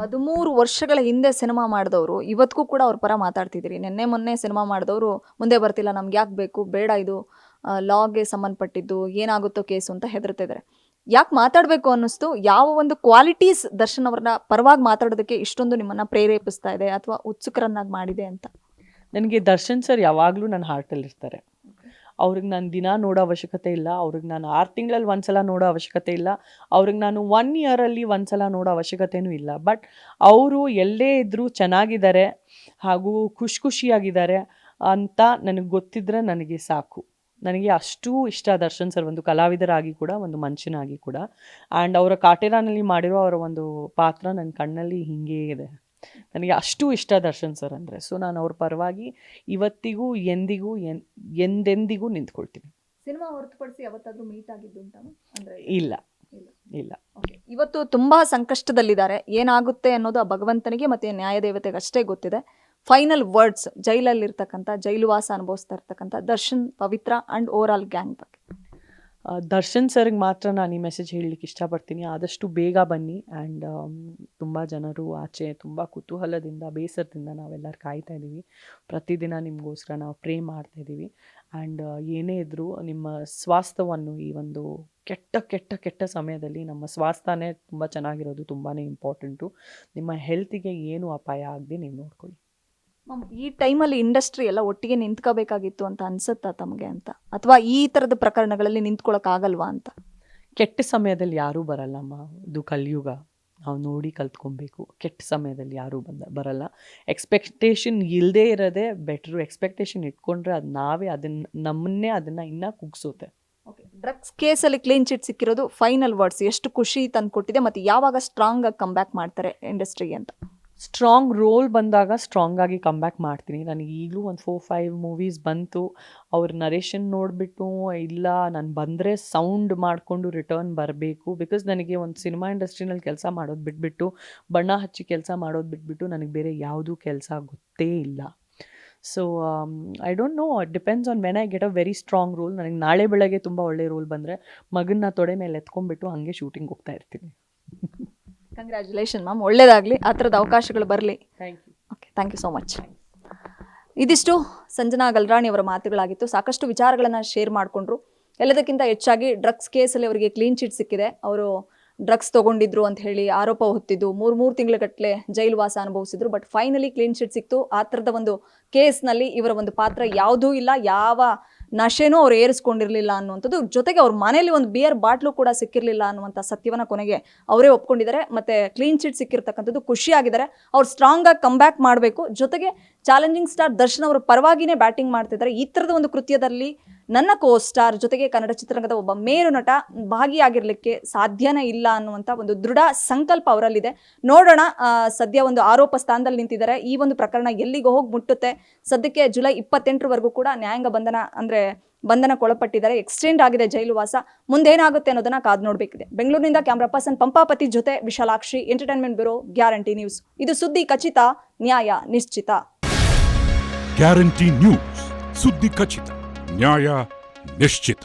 ಹದಿಮೂರು ವರ್ಷಗಳ ಹಿಂದೆ ಸಿನಿಮಾ ಮಾಡಿದವರು, ಇವತ್ತಿಗೂ ಕೂಡ ಅವ್ರ ಪರ ಮಾತಾಡ್ತಿದ್ದೀರಿ. ನಿನ್ನೆ ಮೊನ್ನೆ ಸಿನಿಮಾ ಮಾಡಿದವರು, ಮುಂದೆ ಬರ್ತಿಲ್ಲ, ನಮ್ಗೆ ಯಾಕೆ ಬೇಕು? ಬೇಡ ಇದು. ಲಾಗೆ ಸಂಬಂಧಪಟ್ಟಿದ್ದು, ಏನಾಗುತ್ತೋ ಕೇಸು ಅಂತ ಹೆದರ್ತಿದ್ದಾರೆ. ಯಾಕೆ ಮಾತಾಡಬೇಕು ಅನ್ನಿಸ್ತು? ಯಾವ ಒಂದು ಕ್ವಾಲಿಟೀಸ್ ದರ್ಶನ್ ಅವ್ರನ್ನ ಪರವಾಗಿ ಮಾತಾಡೋದಕ್ಕೆ ಇಷ್ಟೊಂದು ನಿಮ್ಮನ್ನು ಪ್ರೇರೇಪಿಸ್ತಾ ಇದೆ ಅಥವಾ ಉತ್ಸುಕರನ್ನಾಗಿ ಮಾಡಿದೆ ಅಂತ? ನನಗೆ ದರ್ಶನ್ ಸರ್ ಯಾವಾಗಲೂ ನನ್ನ ಹಾರ್ಟಲ್ಲಿ ಇರ್ತಾರೆ ಅವ್ರಿಗೆ ನಾನು ದಿನ ನೋಡೋ ಅವಶ್ಯಕತೆ ಇಲ್ಲ. ಅವ್ರಿಗೆ ನಾನು ಆರು ತಿಂಗಳಲ್ಲಿ ಒಂದ್ಸಲ ನೋಡೋ ಅವಶ್ಯಕತೆ ಇಲ್ಲ. ಅವ್ರಿಗೆ ನಾನು ಒನ್ ಇಯರಲ್ಲಿ ಒಂದ್ಸಲ ನೋಡೋ ಅವಶ್ಯಕತೆಯೂ ಇಲ್ಲ. ಬಟ್ ಅವರು ಎಲ್ಲೇ ಇದ್ದರೂ ಚೆನ್ನಾಗಿದ್ದಾರೆ ಹಾಗೂ ಖುಷಿ ಖುಷಿಯಾಗಿದ್ದಾರೆ ಅಂತ ನನಗೆ ಗೊತ್ತಿದ್ರೆ ನನಗೆ ಸಾಕು. ನನಗೆ ಅಷ್ಟು ಇಷ್ಟ ದರ್ಶನ್ ಸರ್ ಒಂದು ಕಲಾವಿದರಾಗಿ ಕೂಡ, ಒಂದು ಮನುಷ್ಯನಾಗಿ ಕೂಡ. ಆ್ಯಂಡ್ ಅವರ ಕಾಟೇರಾನಲ್ಲಿ ಮಾಡಿರೋ ಅವರ ಒಂದು ಪಾತ್ರ ನನ್ನ ಕಣ್ಣಲ್ಲಿ ಹಿಂಗೇ ಇದೆ. ನನಗೆ ಅಷ್ಟು ಇಷ್ಟ ದರ್ಶನ್ ಸರ್ ಅಂದರೆ. ಸೊ ನಾನು ಅವ್ರ ಪರವಾಗಿ ಇವತ್ತಿಗೂ ಎಂದಿಗೂ ಎನ್ ಎಂದೆಂದಿಗೂ ನಿಂತ್ಕೊಳ್ತೀನಿ. ಸಿನಿಮಾ ಹೊರತುಪಡಿಸಿ ಯಾವತ್ತಾದ್ರೂ ಮೀಟ್ ಆಗಿದ್ದು ಅಂದ್ರೆ ಇಲ್ಲ. ಇಲ್ಲ. ಇವತ್ತು ತುಂಬಾ ಸಂಕಷ್ಟದಲ್ಲಿದ್ದಾರೆ. ಏನಾಗುತ್ತೆ ಅನ್ನೋದು ಆ ಭಗವಂತನಿಗೆ ಮತ್ತೆ ನ್ಯಾಯದೇವತೆಗೆ ಅಷ್ಟೇ ಗೊತ್ತಿದೆ. ಫೈನಲ್ ವರ್ಡ್ಸ್ ಜೈಲಲ್ಲಿರ್ತಕ್ಕಂಥ ಜೈಲುವಾಸ ಅನುಭವಿಸ್ತಾ ಇರ್ತಕ್ಕಂಥ Darshan Pavitra and overall gang ಬಗ್ಗೆ. ದರ್ಶನ್ ಸರ್ಗೆ ಮಾತ್ರ ನಾನು ಈ ಮೆಸೇಜ್ ಹೇಳಲಿಕ್ಕೆ ಇಷ್ಟಪಡ್ತೀನಿ. ಆದಷ್ಟು ಬೇಗ ಬನ್ನಿ ಆ್ಯಂಡ್ ತುಂಬ ಜನರು ಆಚೆ ತುಂಬ ಕುತೂಹಲದಿಂದ, ಬೇಸರದಿಂದ ನಾವೆಲ್ಲರೂ ಕಾಯ್ತಾ ಇದ್ದೀವಿ ಪ್ರತಿದಿನ ನಿಮಗೋಸ್ಕರ ನಾವು ಪ್ರೇ ಮಾಡ್ತಾ ಇದ್ದೀವಿ ಆ್ಯಂಡ್ ಏನೇ ಇದ್ದರೂ ನಿಮ್ಮ ಸ್ವಾಸ್ಥವನ್ನು ಈ ಒಂದು ಕೆಟ್ಟ ಕೆಟ್ಟ ಕೆಟ್ಟ ಸಮಯದಲ್ಲಿ ನಮ್ಮ ಸ್ವಾಸ್ಥ್ಯನೇ ತುಂಬ ಚೆನ್ನಾಗಿರೋದು ತುಂಬಾ ಇಂಪಾರ್ಟೆಂಟು ನಿಮ್ಮ ಹೆಲ್ತಿಗೆ ಏನು ಅಪಾಯ ಆಗದೆ ನೀವು ನೋಡ್ಕೊಳ್ಳಿ. ಮ್ಯಾಮ್ ಈ ಟೈಮಲ್ಲಿ ಇಂಡಸ್ಟ್ರಿ ಎಲ್ಲ ಒಟ್ಟಿಗೆ ನಿಂತ್ಕೋಬೇಕಾಗಿತ್ತು ಅಂತ ಅನ್ಸುತ್ತಾ ತಮಗೆ ಅಂತ? ಅಥವಾ ಈ ಥರದ ಪ್ರಕರಣಗಳಲ್ಲಿ ನಿಂತ್ಕೊಳಕ್ ಆಗಲ್ವಾ ಅಂತ? ಕೆಟ್ಟ ಸಮಯದಲ್ಲಿ ಯಾರೂ ಬರಲ್ಲಮ್ಮ. ಇದು ಕಲಿಯುಗ. ನಾವು ನೋಡಿ ಕಲ್ತ್ಕೊಬೇಕು. ಕೆಟ್ಟ ಸಮಯದಲ್ಲಿ ಯಾರೂ ಬಂದ ಬರಲ್ಲ. ಎಕ್ಸ್ಪೆಕ್ಟೇಷನ್ ಇಲ್ಲದೇ ಇರೋದೇ ಬೆಟ್ರು ಎಕ್ಸ್ಪೆಕ್ಟೇಷನ್ ಇಟ್ಕೊಂಡ್ರೆ ಅದು ನಾವೇ ಅದನ್ನ ನಮ್ಮನ್ನೇ ಅದನ್ನು ಇನ್ನೂ ಕುಗ್ಸುತ್ತೆ ಡ್ರಗ್ಸ್ ಕೇಸಲ್ಲಿ ಕ್ಲೀನ್ ಚಿಟ್ ಸಿಕ್ಕಿರೋದು ಫೈನಲ್ ವರ್ಡ್ಸ್ ಎಷ್ಟು ಖುಷಿ ತಂದು ಕೊಟ್ಟಿದೆ ಮತ್ತೆ ಯಾವಾಗ ಸ್ಟ್ರಾಂಗ್ ಆಗಿ ಕಮ್ ಬ್ಯಾಕ್ ಮಾಡ್ತಾರೆ ಇಂಡಸ್ಟ್ರಿಗೆ ಅಂತ? ಸ್ಟ್ರಾಂಗ್ ರೋಲ್ ಬಂದಾಗ ಸ್ಟ್ರಾಂಗಾಗಿ ಕಮ್ಬ್ಯಾಕ್ ಮಾಡ್ತೀನಿ. ನನಗೆ ಈಗಲೂ ಒಂದು ಫೋರ್ ಫೈವ್ ಮೂವೀಸ್ ಬಂತು. ಅವ್ರ ನರೇಷನ್ ನೋಡಿಬಿಟ್ಟು, ಇಲ್ಲ, ನಾನು ಬಂದರೆ ಸೌಂಡ್ ಮಾಡಿಕೊಂಡು ರಿಟರ್ನ್ ಬರಬೇಕು. ಬಿಕಾಸ್ ನನಗೆ ಒಂದು ಸಿನಿಮಾ ಇಂಡಸ್ಟ್ರಿನಲ್ಲಿ ಕೆಲಸ ಮಾಡೋದು ಬಿಟ್ಬಿಟ್ಟು, ಬಣ್ಣ ಹಚ್ಚಿ ಕೆಲಸ ಮಾಡೋದು ಬಿಟ್ಬಿಟ್ಟು ನನಗೆ ಬೇರೆ ಯಾವುದೂ ಕೆಲಸ ಗೊತ್ತೇ ಇಲ್ಲ. So I don't know depends on when I get a very strong role ನನಗೆ ನಾಳೆ ಬೆಳಗ್ಗೆ ತುಂಬ ಒಳ್ಳೆ ರೋಲ್ ಬಂದರೆ ಮಗನ್ನ ತೊಡೆ ಮೇಲೆ ಎತ್ಕೊಂಡ್ಬಿಟ್ಟು ಹಾಗೆ ಶೂಟಿಂಗ್ ಹೋಗ್ತಾ ಇರ್ತೀನಿ. ಕಂಗ್ರ್ಯಾಚುಲೇಷನ್ ಮ್ಯಾಮ್ ಒಳ್ಳೇದಾಗಲಿ. ಆ ಥರದ ಅವಕಾಶಗಳು ಬರಲಿ. Thank you okay thank you so much ಇದಿಷ್ಟು ಸಂಜನಾ ಗಲ್ರಾಣಿ ಅವರ ಮಾತುಗಳಾಗಿತ್ತು. ಸಾಕಷ್ಟು ವಿಚಾರಗಳನ್ನು ಶೇರ್ ಮಾಡಿಕೊಂಡ್ರು. ಎಲ್ಲದಕ್ಕಿಂತ ಹೆಚ್ಚಾಗಿ ಡ್ರಗ್ಸ್ ಕೇಸಲ್ಲಿ ಅವರಿಗೆ ಕ್ಲೀನ್ ಚಿಟ್ ಸಿಕ್ಕಿದೆ. ಅವರು ಡ್ರಗ್ಸ್ ತೊಗೊಂಡಿದ್ರು ಅಂತ ಹೇಳಿ ಆರೋಪ ಹೊತ್ತಿದ್ದು. ಮೂರು ಮೂರು ತಿಂಗಳಗಟ್ಟಲೆ ಜೈಲು ವಾಸ ಅನುಭವಿಸಿದ್ರು. ಬಟ್ ಫೈನಲಿ ಕ್ಲೀನ್ ಚಿಟ್ ಸಿಕ್ತು. ಆ ಥರದ ಒಂದು ಕೇಸ್ನಲ್ಲಿ ಇವರ ಒಂದು ಪಾತ್ರ ಯಾವುದೂ ಇಲ್ಲ. ಯಾವ ನಶೆನೂ ಅವ್ರು ಏರಿಸ್ಕೊಂಡಿರಲಿಲ್ಲ ಅನ್ನುವಂಥದ್ದು. ಜೊತೆಗೆ ಅವ್ರ ಮನೇಲಿ ಒಂದು ಬಿಯರ್ ಬಾಟ್ಲು ಕೂಡ ಸಿಕ್ಕಿರಲಿಲ್ಲ ಅನ್ನುವಂಥ ಸತ್ಯವನ್ನು ಕೊನೆಗೆ ಅವರೇ ಒಪ್ಕೊಂಡಿದ್ದಾರೆ. ಮತ್ತು ಕ್ಲೀನ್ ಚಿಟ್ ಸಿಕ್ಕಿರ್ತಕ್ಕಂಥದ್ದು ಖುಷಿಯಾಗಿದ್ದಾರೆ. ಅವ್ರು ಸ್ಟ್ರಾಂಗ್ ಆಗಿ ಕಮ್ ಬ್ಯಾಕ್ ಮಾಡಬೇಕು. ಜೊತೆಗೆ ಚಾಲೆಂಜಿಂಗ್ ಸ್ಟಾರ್ ದರ್ಶನ್ ಅವರ ಪರವಾಗಿನೇ ಬ್ಯಾಟಿಂಗ್ ಮಾಡ್ತಿದ್ದಾರೆ. ಈ ಥರದ ಒಂದು ಕೃತ್ಯದಲ್ಲಿ ನನ್ನ ಕೋ ಸ್ಟಾರ್ ಜೊತೆಗೆ ಕನ್ನಡ ಚಿತ್ರರಂಗದ ಒಬ್ಬ ಮೇರು ನಟ ಭಾಗಿಯಾಗಿರ್ಲಿಕ್ಕೆ ಸಾಧ್ಯನೇ ಇಲ್ಲ ಅನ್ನುವಂಥ ಒಂದು ದೃಢ ಸಂಕಲ್ಪ ಅವರಲ್ಲಿದೆ. ನೋಡೋಣ ಸದ್ಯ ಒಂದು ಆರೋಪ ಸ್ಥಾನದಲ್ಲಿ ನಿಂತಿದ್ದಾರೆ. ಈ ಒಂದು ಪ್ರಕರಣ ಎಲ್ಲಿಗೆ ಹೋಗಿ ಮುಟ್ಟುತ್ತೆ. ಸದ್ಯಕ್ಕೆ ಜುಲೈ ಇಪ್ಪತ್ತೆಂಟರವರೆಗೂ ಕೂಡ ನ್ಯಾಯಾಂಗ ಬಂಧನ, ಅಂದ್ರೆ ಬಂಧನಕ್ಕೊಳಪಟ್ಟಿದ್ದಾರೆ. ಎಕ್ಸ್ಟೆಂಡ್ ಆಗಿದೆ ಜೈಲು ವಾಸ. ಮುಂದೇನಾಗುತ್ತೆ ಅನ್ನೋದನ್ನ ಕಾದು ನೋಡಬೇಕಿದೆ. ಬೆಂಗಳೂರಿನಿಂದ ಕ್ಯಾಮ್ರಾ ಪರ್ಸನ್ ಪಂಪಾಪತಿ ಜೊತೆ Vishalakshi, entertainment bureau, guarantee news. ಇದು ಸುದ್ದಿ ಖಚಿತ, ನ್ಯಾಯ ನಿಶ್ಚಿತ. ಗ್ಯಾರಂಟಿ ನ್ಯೂಸ್, ಸುದ್ದಿ ಖಚಿತ. ನ್ಯಾಯ ನಿಶ್ಚಿತ